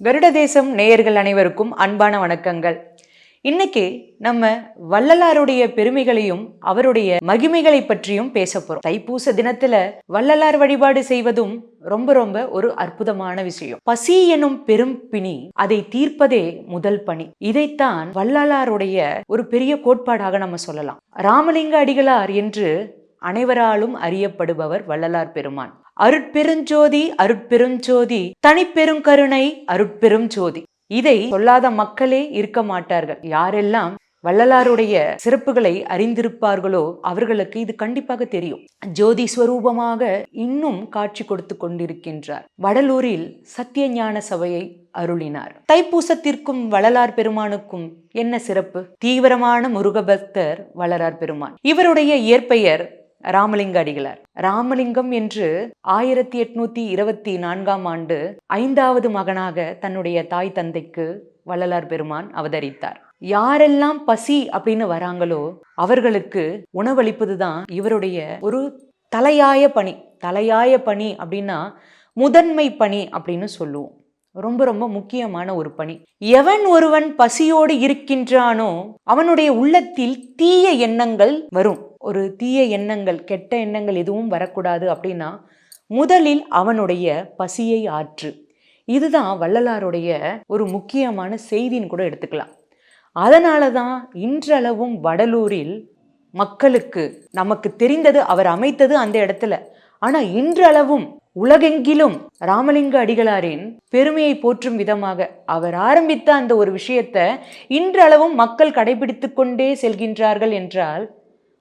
வருட தேசம் நேயர்கள் அனைவருக்கும் அன்பான வணக்கங்கள். இன்னைக்கு நம்ம வள்ளலாருடைய பெருமைகளையும் அவருடைய மகிமைகளை பற்றியும் பேச போறோம். தைப்பூச தினத்துல வள்ளலார் வழிபாடு செய்வதும் ரொம்ப ரொம்ப ஒரு அற்புதமான விஷயம். பசி எனும் பெரும் பிணி அதை தீர்ப்பதே முதல் பணி. இதைத்தான் வள்ளலாருடைய ஒரு பெரிய கோட்பாடாக நம்ம சொல்லலாம். ராமலிங்க அடிகளார் என்று அனைவராலும் அறியப்படுபவர் வள்ளலார் பெருமான். அருட்பெருஞ்சோதி அருட்பெருஞ்சோதி. தனிப்பெருங்கருணை அருட்பெரும் ஜோதி இதை சொல்லாத மக்களே இருக்க மாட்டார்கள். யாரெல்லாம் வள்ளலாருடைய சிறப்புகளை அறிந்திருப்பார்களோ அவர்களுக்கு இது கண்டிப்பாக தெரியும். ஜோதி ஸ்வரூபமாக இன்னும் காட்சி கொடுத்து கொண்டிருக்கின்றார். வடலூரில் சத்தியஞான சபையை அருளினார். தைப்பூசத்திற்கும் வள்ளலார் பெருமானுக்கும் என்ன சிறப்பு? தீவிரமான முருகபக்தர் வள்ளலார் பெருமான். இவருடைய இயற்பெயர் ராமலிங்க அடிகளார். ராமலிங்கம் என்று ஆயிரத்தி எட்நூத்தி இருபத்தி நான்காம் ஆண்டு ஐந்தாவது மகனாக தன்னுடைய தாய் தந்தைக்கு வள்ளலார் பெருமான் அவதரித்தார். யாரெல்லாம் பசி அப்படின்னு வராங்களோ அவர்களுக்கு உணவளிப்பது தான் இவருடைய ஒரு தலையாய பணி. தலையாய பணி அப்படின்னா முதன்மை பணி அப்படின்னு சொல்லுவோம். ரொம்ப ரொம்ப முக்கியமான ஒரு பணி. எவன் ஒருவன் பசியோடு இருக்கின்றானோ அவனுடைய உள்ளத்தில் தீய எண்ணங்கள் வரும். ஒரு தீய எண்ணங்கள் கெட்ட எண்ணங்கள் எதுவும் வரக்கூடாது அப்படின்னா முதலில் அவனுடைய பசியை ஆற்று. இதுதான் வள்ளலாருடைய ஒரு முக்கியமான செய்தின்னு கூட எடுத்துக்கலாம். அதனால தான் இன்றளவும் வடலூரில் மக்களுக்கு நமக்கு தெரிந்தது அவர் அமைத்தது அந்த இடத்துல. ஆனால் இன்றளவும் உலகெங்கிலும் ராமலிங்க அடிகளாரின் பெருமையை போற்றும் விதமாக அவர் ஆரம்பித்த அந்த ஒரு விஷயத்தை இன்றளவும் மக்கள் கடைபிடித்து கொண்டே செல்கின்றார்கள் என்றால்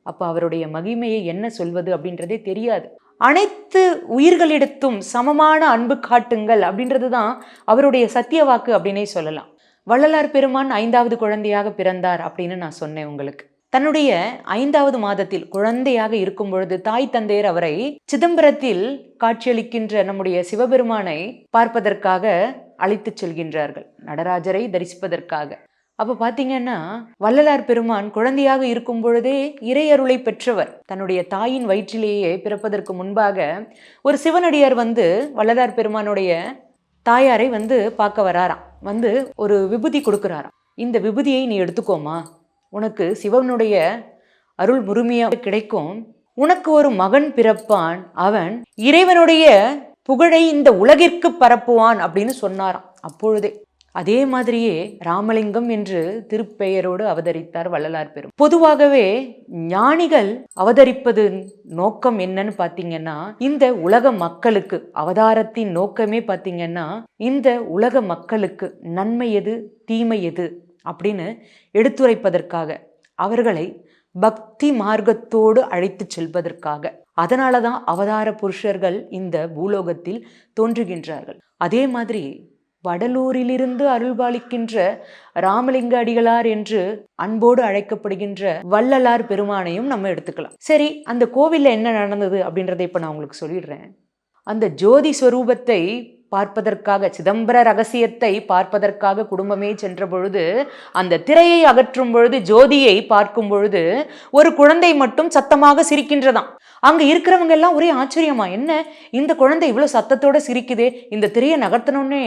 அப்போ அவருடைய மகிமையை என்ன சொல்வது அப்படின்றதே தெரியாது. அனைத்து உயிர்களிடத்தும் சமமான அன்பு காட்டுங்கள் அப்படின்றது தான் அவருடைய சத்திய வாக்கு அப்படின்னே சொல்லலாம். வள்ளலார் பெருமான் ஐந்தாவது குழந்தையாக பிறந்தார் அப்படின்னு நான் சொன்னேன் உங்களுக்கு. தன்னுடைய ஐந்தாவது மாதத்தில் குழந்தையாக இருக்கும் பொழுது தாய் தந்தையர் அவரை சிதம்பரத்தில் காட்சியளிக்கின்ற நம்முடைய சிவபெருமானை பார்ப்பதற்காக அழைத்துச் செல்கின்றார்கள். நடராஜரை தரிசிப்பதற்காக. அப்ப பாத்தீங்கன்னா வள்ளலார் பெருமான் குழந்தையாக இருக்கும் பொழுதே இறையருளை பெற்றவர். தன்னுடைய தாயின் வயிற்றிலேயே பிறப்பதற்கு முன்பாக ஒரு சிவனடியார் வந்து வள்ளலார் பெருமானுடைய தாயாரை வந்து பார்க்க வராராம். வந்து ஒரு விபூதி கொடுக்குறாராம். இந்த விபூதியை நீ எடுத்துக்கோமா? உனக்கு சிவனுடைய அருள் முழுமையாக கிடைக்கும். உனக்கு ஒரு மகன் பிறப்பான். அவன் இறைவனுடைய புகழை இந்த உலகிற்கு பரப்புவான் அப்படின்னு சொன்னாராம் அப்பொழுதே. அதே மாதிரியே ராமலிங்கம் என்று திருப்பெயரோடு அவதரித்தார் வள்ளலார் பெரும். பொதுவாகவே ஞானிகள் அவதரிப்பது நோக்கம் என்னன்னு பாத்தீங்கன்னா இந்த உலக மக்களுக்கு அவதாரத்தின் நோக்கமே பாத்தீங்கன்னா இந்த உலக மக்களுக்கு நன்மை எது தீமை எது? அப்படின்னு எடுத்துரைப்பதற்காக அவர்களை பக்தி மார்க்கத்தோடு அழைத்து செல்வதற்காக. அதனால தான் அவதார புருஷர்கள் இந்த பூலோகத்தில் தோன்றுகின்றார்கள். அதே மாதிரி வடலூரிலிருந்து அருள்பாலிக்கின்ற ராமலிங்க அடிகளார் என்று அன்போடு அழைக்கப்படுகின்ற வள்ளலார் பெருமானையும் நம்ம எடுத்துக்கலாம். சரி அந்த கோவிலில் என்ன நடந்தது அப்படின்றத இப்போ நான் உங்களுக்கு சொல்லிடுறேன். அந்த ஜோதி ஸ்வரூபத்தை பார்ப்பதற்காக சிதம்பர ரகசியத்தை பார்ப்பதற்காக குடும்பமே சென்ற பொழுது அந்த திரையை அகற்றும் பொழுது ஜோதியை பார்க்கும் பொழுது ஒரு குழந்தை மட்டும் சத்தமாக சிரிக்கின்றதாம். அங்க இருக்கிறவங்க எல்லாம் ஒரே ஆச்சரியமா என்ன? இந்த குழந்தை இவ்வளவு சத்தத்தோட சிரிக்குதே? இந்த திரையை நகர்த்தணுன்னே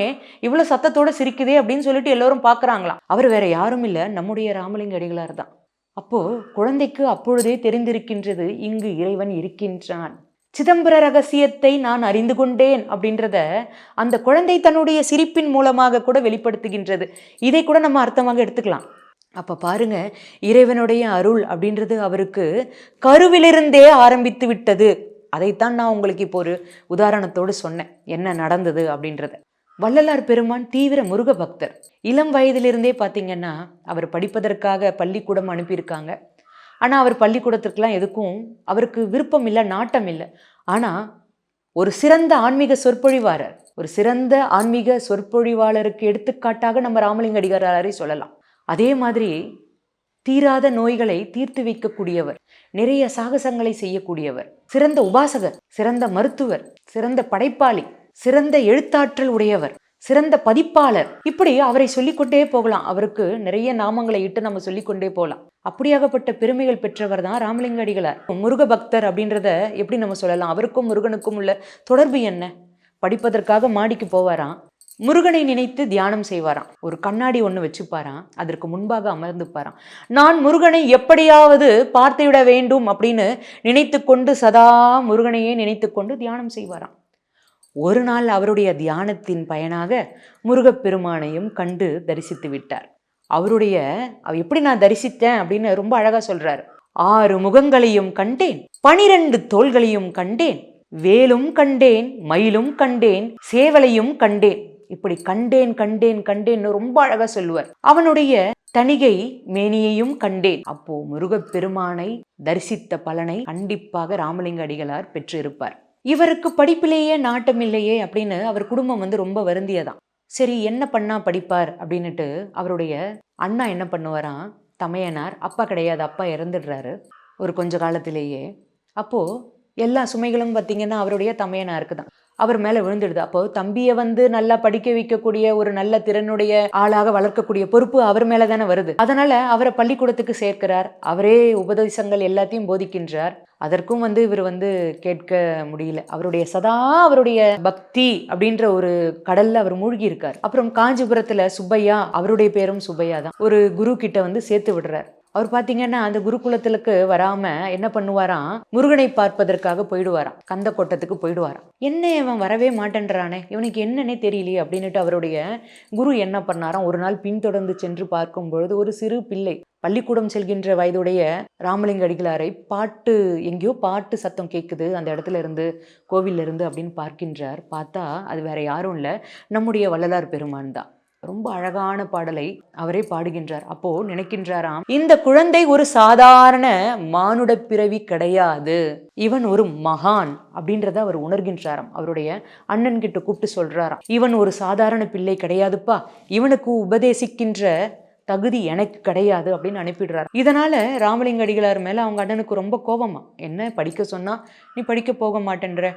இவ்வளவு சத்தத்தோட சிரிக்குதே? அப்படின்னு சொல்லிட்டு எல்லோரும் பாக்குறாங்களாம் அவர் வேற யாரும் இல்ல நம்முடைய ராமலிங்க அடிகளார் தான். அப்போ குழந்தைக்கு அப்பொழுதே தெரிந்திருக்கின்றது இங்கு இறைவன் இருக்கின்றான். சிதம்பர ரகசியத்தை நான் அறிந்து கொண்டேன் அப்படின்றத அந்த குழந்தை தன்னுடைய சிரிப்பின் மூலமாக கூட வெளிப்படுத்துகின்றது. இதை கூட நம்ம அர்த்தமாக எடுத்துக்கலாம். அப்ப பாருங்க இறைவனுடைய அருள் அப்படின்றது அவருக்கு கருவிலிருந்தே ஆரம்பித்து விட்டது. அதைத்தான் நான் உங்களுக்கு இப்போ ஒரு உதாரணத்தோடு சொன்னேன். என்ன நடந்தது அப்படின்றத. வள்ளலார் பெருமான் தீவிர முருக பக்தர் இளம் வயதிலிருந்தே பார்த்தீங்கன்னா அவர் படிப்பதற்காக பள்ளிக்கூடம் அனுப்பியிருக்காங்க. ஆனால் அவர் பள்ளிக்கூடத்திற்கெலாம் எதுக்கும்? அவருக்கு விருப்பம் இல்லை நாட்டம் இல்லை. ஆனால் ஒரு சிறந்த ஆன்மீக சொற்பொழிவாளர் ஒரு சிறந்த ஆன்மீக சொற்பொழிவாளருக்கு எடுத்துக்காட்டாக நம்ம ராமலிங்க அடிகாரை சொல்லலாம். அதே மாதிரி தீராத நோய்களை தீர்த்து வைக்கக்கூடியவர் நிறைய சாகசங்களை செய்யக்கூடியவர் சிறந்த உபாசகர் சிறந்த மருத்துவர் சிறந்த படைப்பாளி சிறந்த எழுத்தாற்றல் உடையவர் சிறந்த பதிப்பாளர். இப்படி அவரை சொல்லிக்கொண்டே போகலாம். அவருக்கு நிறைய நாமங்களை இட்டு நம்ம சொல்லிக்கொண்டே போகலாம். அப்படியாகப்பட்ட பெருமைகள் பெற்றவர் தான் ராமலிங்க அடிகளார் முருக பக்தர் அப்படின்றத எப்படி நம்ம சொல்லலாம்? அவருக்கும் முருகனுக்கும் உள்ள தொடர்பு என்ன? படிப்பதற்காக மாடிக்கு போவாராம். முருகனை நினைத்து தியானம் செய்வாராம். ஒரு கண்ணாடி ஒன்று வச்சுப்பாராம். அதற்கு முன்பாக அமர்ந்துப்பாராம். நான் முருகனை எப்படியாவது பார்த்துவிட வேண்டும் அப்படின்னு நினைத்து கொண்டு சதா முருகனையே நினைத்து கொண்டு தியானம் செய்வாராம். ஒரு நாள் அவருடைய தியானத்தின் பயனாக முருகப்பெருமானையும் கண்டு தரிசித்து விட்டார். அவருடைய எப்படி நான் தரிசித்தேன்? அப்படின்னு ரொம்ப அழகா சொல்றாரு. ஆறு முகங்களையும் கண்டேன் பனிரெண்டு தோள்களையும் கண்டேன் வேலும் கண்டேன் மயிலும் கண்டேன் சேவலையும் கண்டேன். இப்படி கண்டேன் கண்டேன் கண்டேன்னு ரொம்ப அழகா சொல்லுவார். அவனுடைய தணிகை மேனியையும் கண்டேன். அப்போ முருகப்பெருமானை தரிசித்த பலனை கண்டிப்பாக ராமலிங்க அடிகளார் பெற்றிருப்பார். இவருக்கு படிப்பிலேயே நாட்டம் இல்லையே அப்படின்னு அவர் குடும்பம் வந்து ரொம்ப வருந்தியதான் சரி என்ன பண்ணா படிப்பார் அப்படின்னுட்டு அவருடைய அண்ணா என்ன பண்ணுவாராம்? தமையனார் அப்பா கிடையாது அப்பா இறந்துடுறாரு ஒரு கொஞ்ச காலத்திலேயே. அப்போது எல்லா சுமைகளும் பார்த்தீங்கன்னா அவருடைய தமையனாருக்கு தான் அவர் மேலே விழுந்துடுது. அப்போ தம்பியை வந்து நல்லா படிக்க வைக்கக்கூடிய ஒரு நல்ல திறனுடைய ஆளாக வளர்க்கக்கூடிய பொறுப்பு அவர் மேலே தானே வருது. அதனால அவரை பள்ளிக்கூடத்துக்கு சேர்க்கிறார். அவரே உபதேசங்கள் எல்லாத்தையும் போதிக்கின்றார். அதற்கும் வந்து இவர் வந்து கேட்க முடியல. அவருடைய சதா அவருடைய பக்தி அப்படின்ற ஒரு கடல்ல அவர் மூழ்கி இருக்கார் அப்புறம் காஞ்சிபுரத்துல சுப்பையா அவருடைய பேரும் சுப்பையா தான். ஒரு குரு கிட்ட வந்து சேர்த்து விடுறார். அவர் பார்த்தீங்கன்னா அந்த குருகுலத்திற்கு வராம என்ன பண்ணுவாராம்? முருகனை பார்ப்பதற்காக போயிடுவாராம். கந்த கோட்டத்துக்கு போயிடுவாராம். என்ன இவன் வரவே மாட்டேன்றானே? இவனுக்கு என்னன்னே தெரியலையே அப்படின்னுட்டு அவருடைய குரு என்ன பண்ணாராம்? ஒரு நாள் பின்தொடர்ந்து சென்று பார்க்கும் பொழுது ஒரு சிறு பிள்ளை பள்ளிக்கூடம் செல்கின்ற வயதுடைய ராமலிங்க அடிகளாரை பாட்டு எங்கேயோ பாட்டு சத்தம் கேட்குது அந்த இடத்துல இருந்து கோவிலிருந்து இருந்து அப்படின்னு பார்க்கின்றார். பார்த்தா அது வேற யாரும் இல்லை. நம்முடைய வள்ளலார் பெருமான் தான். ரொம்ப அழகான பாடலை அவரே பாடுகின்றார். அப்போ நினைக்கின்றாராம் இந்த குழந்தை ஒரு சாதாரண மானுட பிறவி கிடையாது. இவன் ஒரு மகான். அப்படின்றத அவர் உணர்கின்றாராம். அவருடைய அண்ணன் கிட்ட கூப்பிட்டு சொல்றாராம் இவன் ஒரு சாதாரண பிள்ளை கிடையாதுப்பா. இவனுக்கு உபதேசிக்கின்ற தகுதி எனக்கு கிடையாது. அப்படின்னு அனுப்பிடுறாரு. இதனால ராமலிங்க அடிகளார் மேல அவங்க அண்ணனுக்கு ரொம்ப கோபமா என்ன படிக்க சொன்னா? நீ படிக்க போக மாட்டேன்ற?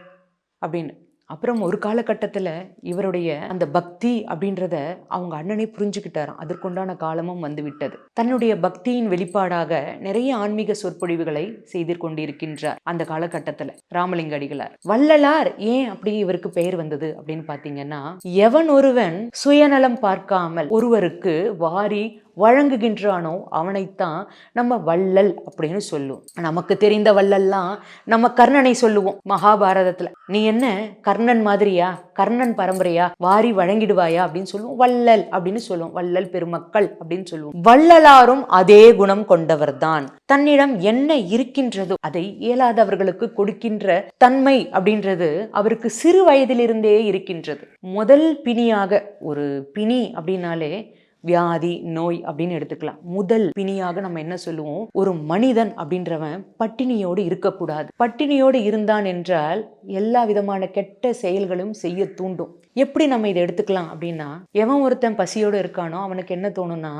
அப்படின்னு. அப்புறம் ஒரு காலகட்டத்தில் இவருடைய அந்த பக்தி அப்படின்றத அவங்க அண்ணனே புரிஞ்சுக்கிட்டாராம். அதற்குண்டான காலமும் வந்து விட்டது தன்னுடைய பக்தியின் வெளிப்பாடாக நிறைய ஆன்மீக சொற்பொழிவுகளை செய்து கொண்டிருக்கின்றார் அந்த காலகட்டத்தில் ராமலிங்க அடிகளார் வள்ளலார் ஏன் அப்படி இவருக்கு பெயர் வந்தது? அப்படின்னு பார்த்தீங்கன்னா எவன் ஒருவன் சுயநலம் பார்க்காமல் ஒருவருக்கு வாரி வழங்குகின்றானோ அவனைத்தான் நம்ம வள்ளல் அப்படின்னு சொல்லுவோம். நமக்கு தெரிந்த வள்ளல்லாம் நம்ம கர்ணனை சொல்லுவோம் மகாபாரதத்துல. நீ என்ன கர்ணன் மாதிரியா கர்ணன் பரம்பரையா வாரி வழங்கிடுவாயா அப்படின்னு சொல்லுவோம். வள்ளல் அப்படின்னு சொல்லுவோம். வள்ளல் பெருமக்கள் அப்படின்னு சொல்லுவோம். வள்ளலாரும் அதே குணம் கொண்டவர்தான். தன்னிடம் என்ன இருக்கின்றதோ அதை இயலாதவர்களுக்கு கொடுக்கின்ற தன்மை அப்படின்றது அவருக்கு சிறு வயதிலிருந்தே இருக்கின்றது. முதல் பிணியாக ஒரு பிணி அப்படின்னாலே வியாதி நோய் அப்படின்னு எடுத்துக்கலாம். முதல் பிணியாக நம்ம என்ன சொல்லுவோம்? ஒரு மனிதன் அப்படின்றவன் பட்டினியோடு இருக்கக்கூடாது. பட்டினியோடு இருந்தான் என்றால் எல்லா விதமான கெட்ட செயல்களும் செய்ய தூண்டும். எப்படி நம்ம இதை எடுத்துக்கலாம் அப்படின்னா எவன் ஒருத்தன் பசியோடு இருக்கானோ அவனுக்கு என்ன தோணும்னா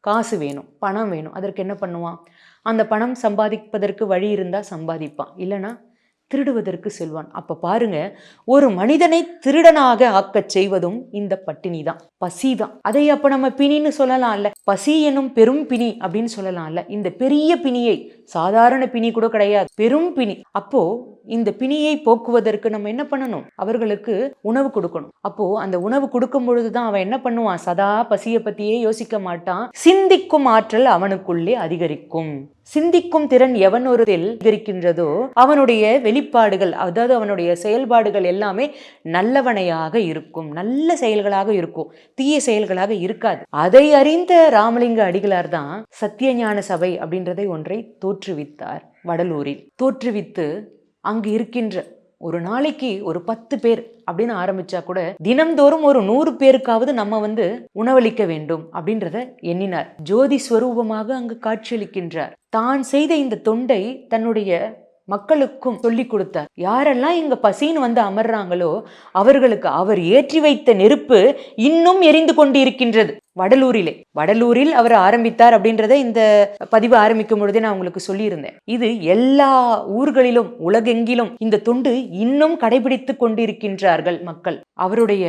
காசு வேணும் பணம் வேணும். அதற்கு என்ன பண்ணுவான்? அந்த பணம் சம்பாதிப்பதற்கு வழி இருந்தால் சம்பாதிப்பான். இல்லைன்னா திருடுவதற்கு செல்வான். அப்ப பாருங்க ஒரு மனிதனை திருடனாக ஆக்கச் செய்வதும் இந்த பட்டினி தான். பசி தான். அதை அப்ப நம்ம பிணின்னு சொல்லலாம்ல. பசி என்னும் பெரும் பிணி அப்படின்னு சொல்லலாம்ல. இந்த பெரிய பிணியை சாதாரண பிணி கூட கிடையாது. பெரும் பிணி. அப்போ இந்த பிணியை போக்குவதற்கு நம்ம என்ன பண்ணணும்? அவர்களுக்கு உணவு கொடுக்கணும். அப்போ அந்த உணவு கொடுக்கும் பொழுதுதான் அவன் என்ன பண்ணுவான்? சதா பசியை பத்தியே யோசிக்க மாட்டான். சிந்திக்கும் ஆற்றல் அவனுக்குள்ளே அதிகரிக்கும். சிந்திக்கும் திறன் எவன் ஒரு இருக்கின்றதோ அவனுடைய வெளிப்பாடுகள் அதாவது அவனுடைய செயல்பாடுகள் எல்லாமே நல்லவனையாக இருக்கும் நல்ல செயல்களாக இருக்கும் தீய செயல்களாக இருக்காது. அதை அறிந்த ராமலிங்க அடிகளார் தான் சத்தியஞான சபை அப்படின்றதை ஒன்றை தோற்றுவித்தார் வடலூரில். தோற்றுவித்து அங்கு இருக்கின்ற ஒரு நாளைக்கு ஒரு பத்து பேர் அப்படின்னு ஆரம்பிச்சா கூட தினம்தோறும் ஒரு நூறு பேருக்காவது நம்ம வந்து உணவளிக்க வேண்டும் அப்படின்றத எண்ணினார். ஜோதி ஸ்வரூபமாக அங்கு காட்சியளிக்கின்றார். தான் செய்த இந்த தொண்டை தன்னுடைய மக்களுக்கும் சொல்லி கொடுத்தார். யாரெல்லாம் இங்க பசின்னு வந்து அமர்றாங்களோ அவர்களுக்கு அவர் ஏற்றி வைத்த நெருப்பு இன்னும் எரிந்து கொண்டு இருக்கின்றது வடலூரிலே. வடலூரில் அவர் ஆரம்பித்தார் அப்படின்றத இந்த பதிவு ஆரம்பிக்கும் பொழுதே நான் உங்களுக்கு சொல்லியிருந்தேன். இது எல்லா ஊர்களிலும் உலகெங்கிலும் இந்த தொண்டு இன்னும் கடைபிடித்து கொண்டிருக்கின்றார்கள் மக்கள். அவருடைய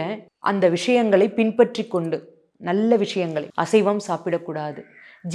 அந்த விஷயங்களை பின்பற்றி கொண்டு நல்ல விஷயங்களை அசைவம் சாப்பிடக்கூடாது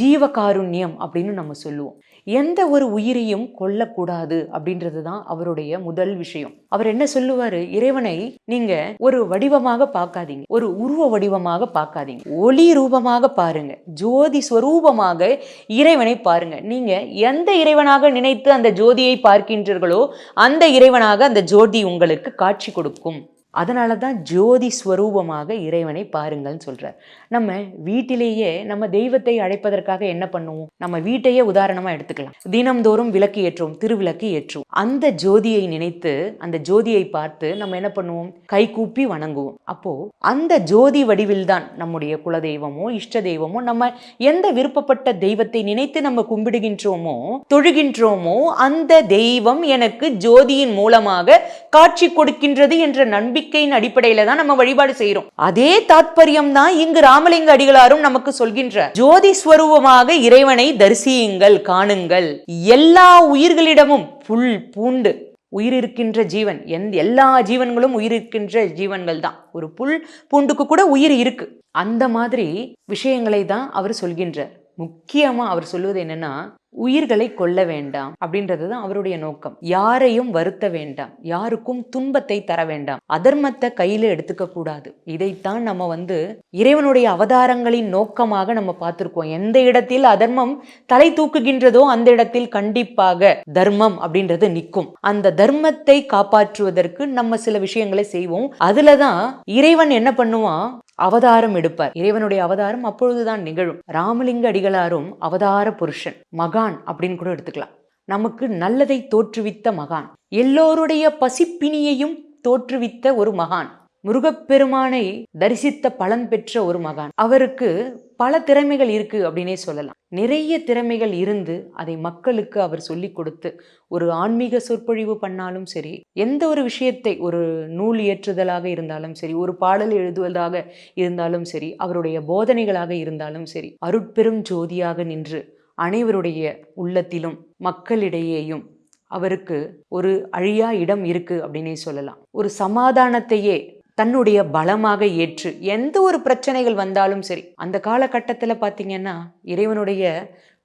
ஜீவகாருண்யம் அப்படின்னு நம்ம சொல்லுவோம். எந்த ஒரு உயிரையும் கொல்லக்கூடாது அப்படின்றது தான் அவருடைய முதல் விஷயம். அவர் என்ன சொல்லுவாரு? இறைவனை நீங்க ஒரு வடிவமாக பார்க்காதீங்க. ஒரு உருவ வடிவமாக பார்க்காதீங்க. ஒளி ரூபமாக பாருங்க. ஜோதி ஸ்வரூபமாக இறைவனை பாருங்க. நீங்க எந்த இறைவனாக நினைத்து அந்த ஜோதியை பார்க்கின்றீர்களோ அந்த இறைவனாக அந்த ஜோதி உங்களுக்கு காட்சி கொடுக்கும். அதனால தான் ஜோதி ஸ்வரூபமாக இறைவனை பாருங்கள்னு சொல்கிறார் நம்ம வீட்டிலேயே நம்ம தெய்வத்தை அழைப்பதற்காக என்ன பண்ணுவோம்? நம்ம வீட்டையே உதாரணமா எடுத்துக்கலாம். தினம்தோறும் விளக்கு ஏற்றுவோம் திருவிளக்கு ஏற்றுவோம். அந்த ஜோதியை நினைத்து அந்த ஜோதியை பார்த்து நம்ம என்ன பண்ணுவோம்? கை கூப்பி வணங்குவோம். அப்போ அந்த ஜோதி வடிவில் தான் நம்முடைய குலதெய்வமோ இஷ்ட தெய்வமோ நம்ம எந்த விருப்பப்பட்ட தெய்வத்தை நினைத்து நம்ம கும்பிடுகின்றோமோ தொழுகின்றோமோ அந்த தெய்வம் எனக்கு ஜோதியின் மூலமாக காட்சி கொடுக்கின்றது என்ற நம்பிக்கையின் அடிப்படையில தான் நம்ம வழிபாடு செய்யறோம் அதே தாத்பரியம் தான் இங்கு ராமலிங்க அடிகளாரும் நமக்கு சொல்கின்ற. ஜோதி ஸ்வரூபமாக இறைவனை தரிசியுங்கள் காணுங்கள். எல்லா உயிர்களிடமும் புல் பூண்டு. உயிர் இருக்கின்ற ஜீவன். எந்த எல்லா ஜீவன்களும் உயிர் இருக்கின்ற ஜீவன்கள் தான். ஒரு புல் பூண்டுக்கு கூட உயிர் இருக்கு. அந்த மாதிரி விஷயங்களை தான் அவர் சொல்கின்றார். முக்கியமா அவர் சொல்லுவது என்னன்னா உயிர்களை கொல்ல வேண்டாம் அப்படின்றது தான் அவருடைய நோக்கம். யாரையும் வருத்த வேண்டாம். யாருக்கும் துன்பத்தை தர வேண்டாம். அதர்மத்தை கையில எடுத்துக்க கூடாது. இதைத்தான் நம்ம வந்து இறைவனுடைய அவதாரங்களின் நோக்கமாக நம்ம பார்த்திருக்கோம். எந்த இடத்தில் அதர்மம் தலை தூக்குகின்றதோ அந்த இடத்தில் கண்டிப்பாக தர்மம் அப்படின்றது நிற்கும். அந்த தர்மத்தை காப்பாற்றுவதற்கு நம்ம சில விஷயங்களை செய்வோம். அதுலதான் இறைவன் என்ன பண்ணுவான்? அவதாரம் எடுப்பார். இறைவனுடைய அவதாரம் அப்பொழுதுதான் நிகழும். ராமலிங்க அடிகளாரும் அவதார புருஷன் மகான் அப்படின்னு கூட எடுத்துக்கலாம். நமக்கு நல்லதை தோற்றுவித்த மகான். எல்லோருடைய பசிப்பினியையும் தோற்றுவித்த ஒரு மகான். முருகப்பெருமானை தரிசித்த பலன் பெற்ற ஒரு மகான். அவருக்கு பல திறமைகள் இருக்கு அப்படின்னே சொல்லலாம். நிறைய திறமைகள் இருந்து அதை மக்களுக்கு அவர் சொல்லிக் கொடுத்து ஒரு ஆன்மீக சொற்பொழிவு பண்ணாலும் சரி எந்த ஒரு விஷயத்தை ஒரு நூல் இயற்றுதலாக இருந்தாலும் சரி ஒரு பாடல் எழுதுவதாக இருந்தாலும் சரி அவருடைய போதனைகளாக இருந்தாலும் சரி அருட்பெரும் ஜோதியாக நின்று அனைவருடைய உள்ளத்திலும் மக்களிடையேயும் அவருக்கு ஒரு அழியா இடம் இருக்கு அப்படின்னே சொல்லலாம். ஒரு சமாதானத்தையே தன்னுடைய பலமாக ஏற்று எந்த ஒரு பிரச்சனைகள் வந்தாலும் சரி அந்த காலகட்டத்தில் பார்த்தீங்கன்னா இறைவனுடைய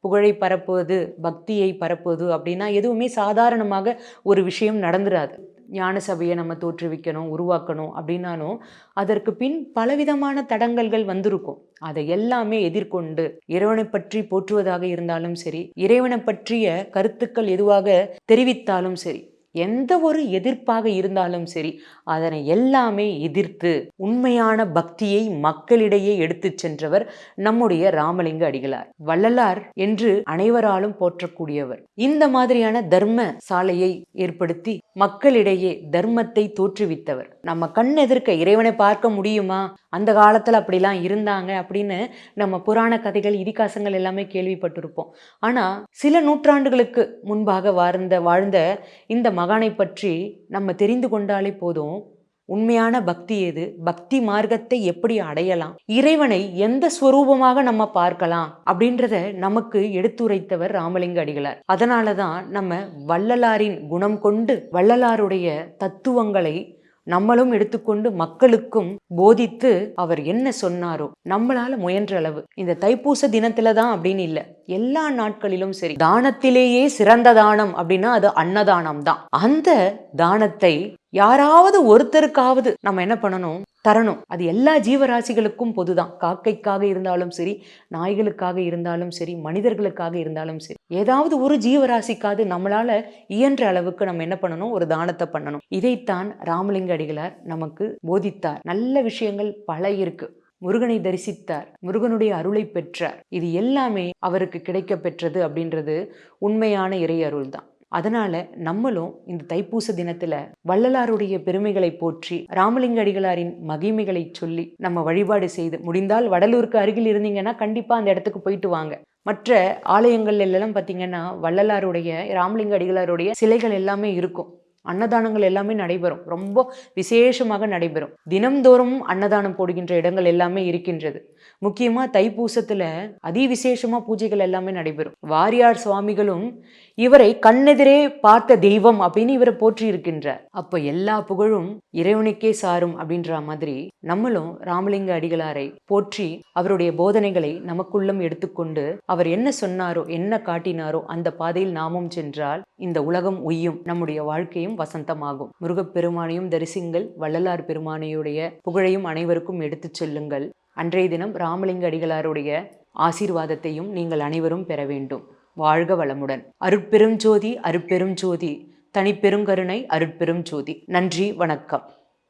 புகழை பரப்புவது பக்தியை பரப்புவது அப்படின்னா எதுவுமே சாதாரணமாக ஒரு விஷயம் நடந்துராது. ஞான சபையை நம்ம தோற்றுவிக்கணும் உருவாக்கணும் அப்படின்னாலும் அதற்கு பின் பலவிதமான தடங்கல்கள் வந்திருக்கும். அதை எல்லாமே எதிர்கொண்டு இறைவனை பற்றி போற்றுவதாக இருந்தாலும் சரி இறைவனை பற்றிய கருத்துக்கள் எதுவாக தெரிவித்தாலும் சரி எந்த ஒரு எதிர்ப்பாக இருந்தாலும் சரி அதனை எல்லாமே எதிர்த்து உண்மையான பக்தியை மக்களிடையே எடுத்து சென்றவர் நம்முடைய ராமலிங்க அடிகளார். வள்ளலார் என்று அனைவராலும் போற்றக்கூடியவர். இந்த மாதிரியான தர்ம சாலையை ஏற்படுத்தி மக்களிடையே தர்மத்தை தோற்றுவித்தவர். நம்ம கண் எதிர்க்க இறைவனை பார்க்க முடியுமா? அந்த காலத்துல அப்படிலாம் இருந்தாங்க அப்படின்னு நம்ம புராண கதைகள் இதிகாசங்கள் எல்லாமே கேள்விப்பட்டிருப்போம். ஆனா சில நூற்றாண்டுகளுக்கு முன்பாக வாழ்ந்த வாழ்ந்த இந்த மகானை பற்றி நம்ம தெரிந்து கொண்டாலே போதும். உண்மையான பக்தி எது? பக்தி மார்க்கத்தை எப்படி அடையலாம்? இறைவனை எந்த ஸ்வரூபமாக நம்ம பார்க்கலாம்? அப்படின்றத நமக்கு எடுத்துரைத்தவர் ராமலிங்க அடிகளார். அதனால தான் நம்ம வள்ளலாரின் குணம் கொண்டு வள்ளலாருடைய தத்துவங்களை நம்மளும் எடுத்துக்கொண்டு மக்களுக்கும் போதித்து அவர் என்ன சொன்னாரோ நம்மளால முயன்ற அளவு. இந்த தைப்பூச தினத்துல தான் அப்படின்னு இல்லை. எல்லா நாட்களிலும் சரி. தானத்திலேயே சிறந்த தானம் அப்படின்னா அது அன்னதானம் தான். அந்த தானத்தை யாராவது ஒருத்தருக்காவது நம்ம என்ன பண்ணணும்? தரணும். அது எல்லா ஜீவராசிகளுக்கும் பொதுதான். காக்கைக்காக இருந்தாலும் சரி நாய்களுக்காக இருந்தாலும் சரி மனிதர்களுக்காக இருந்தாலும் சரி. ஏதாவது ஒரு ஜீவராசிக்காவது நம்மளால இயன்ற அளவுக்கு நம்ம என்ன பண்ணணும்? ஒரு தானத்தை பண்ணணும். இதைத்தான் ராமலிங்க அடிகளார் நமக்கு போதித்தார். நல்ல விஷயங்கள் பல இருக்கு. முருகனை தரிசித்தார். முருகனுடைய அருளை பெற்றார். இது எல்லாமே அவருக்கு கிடைக்க பெற்றது அப்படின்றது உண்மையான இறை அருள் தான் அதனால நம்மளும் இந்த தைப்பூச தினத்துல வள்ளலாருடைய பெருமைகளை போற்றி ராமலிங்க அடிகளாரின் மகிமைகளை சொல்லி நம்ம வழிபாடு செய்து முடிந்தால் வடலூருக்கு அருகில் இருந்தீங்கன்னா கண்டிப்பா அந்த இடத்துக்கு போயிட்டு வாங்க. மற்ற ஆலயங்கள் எல்லாம் பார்த்தீங்கன்னா வள்ளலாருடைய ராமலிங்க அடிகளாருடைய சிலைகள் எல்லாமே இருக்கும். அன்னதானங்கள் எல்லாமே நடைபெறும். ரொம்ப விசேஷமாக நடைபெறும். தினம்தோறும் அன்னதானம் போடுகின்ற இடங்கள் எல்லாமே இருக்கின்றது. முக்கியமா அதி அதிவிசேஷமா பூஜைகள் எல்லாமே நடைபெறும். வாரியார் சுவாமிகளும் இவரை கண்ணெதிரே பார்த்த தெய்வம் அப்படின்னு இவரை போற்றி இருக்கின்றார் அப்போ எல்லா புகழும் இறைவனுக்கே சாரும் அப்படின்ற மாதிரி நம்மளும் ராமலிங்க அடிகளாரை போற்றி அவருடைய போதனைகளை நமக்குள்ளும் எடுத்துக்கொண்டு அவர் என்ன சொன்னாரோ என்ன காட்டினாரோ அந்த பாதையில் நாமும் சென்றால் இந்த உலகம் உய்யும். நம்முடைய வாழ்க்கையும் வசந்தமாகும். முருகப்பெருமானையும் தரிசிங்கள். வள்ளலார் பெருமானையுடைய புகழையும் அனைவருக்கும் எடுத்துச் செல்லுங்கள். அன்றைய தினம் ராமலிங்க அடிகளாருடைய ஆசீர்வாதத்தையும் நீங்கள் அனைவரும் பெற வேண்டும். வாழ்க வளமுடன். அருட்பெரும் ஜோதி அருட்பெரும் ஜோதி தனிப்பெருங்கருணை அருட்பெரும் ஜோதி நன்றி வணக்கம்.